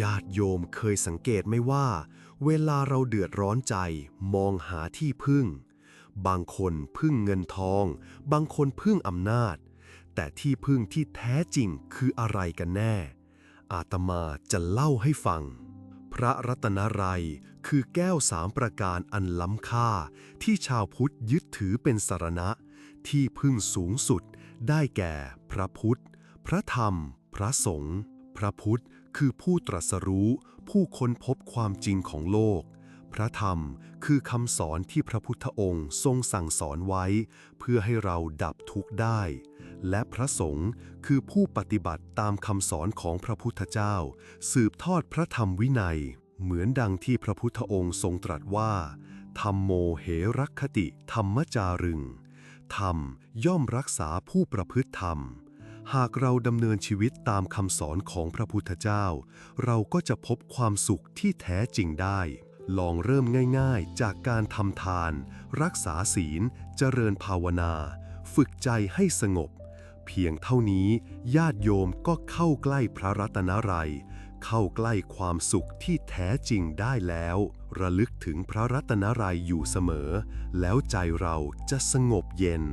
ญาติโยมเคยสังเกตไหมว่า เวลาเราเดือดร้อนใจมองหาที่พึ่ง บางคนพึ่งเงินทอง บางคนพึ่งอำนาจ แต่ที่พึ่งที่แท้จริงคืออะไรกันแน่ อาตมาจะเล่าให้ฟัง พระรัตนรัยคือแก้วสามประการอันล้ำค่า ที่ชาวพุทธยึดถือเป็นสรณะ ที่พึ่งสูงสุด ได้แก่ พระพุทธ พระธรรม พระสงฆ์ พระพุทธคือผู้ตรัสรู้ ผู้ค้นพบความจริงของโลก พระธรรมคือคำสอนที่พระพุทธองค์ทรงสั่งสอนไว้ เพื่อให้เราดับทุกข์ได้ และพระสงฆ์คือผู้ปฏิบัติตามคำสอนของพระพุทธเจ้า สืบทอดพระธรรมวินัย เหมือนดังที่พระพุทธองค์ทรงตรัสว่าธรรมโมเหรักขติธรรมจารึง ธรรมย่อมรักษาผู้ประพฤติธรรม หากเราดำเนินชีวิตตามคำสอนของพระพุทธเจ้า เราก็จะพบความสุขที่แท้จริงได้ ลองเริ่มง่ายๆ จากการทำทาน รักษาศีล เจริญภาวนา ฝึกใจให้สงบ เพียงเท่านี้ญาติโยมก็เข้าใกล้พระรัตนรัย เข้าใกล้ความสุขที่แท้จริงได้แล้ว ระลึกถึงพระรัตนรัยอยู่เสมอ แล้วใจเราจะสงบเย็น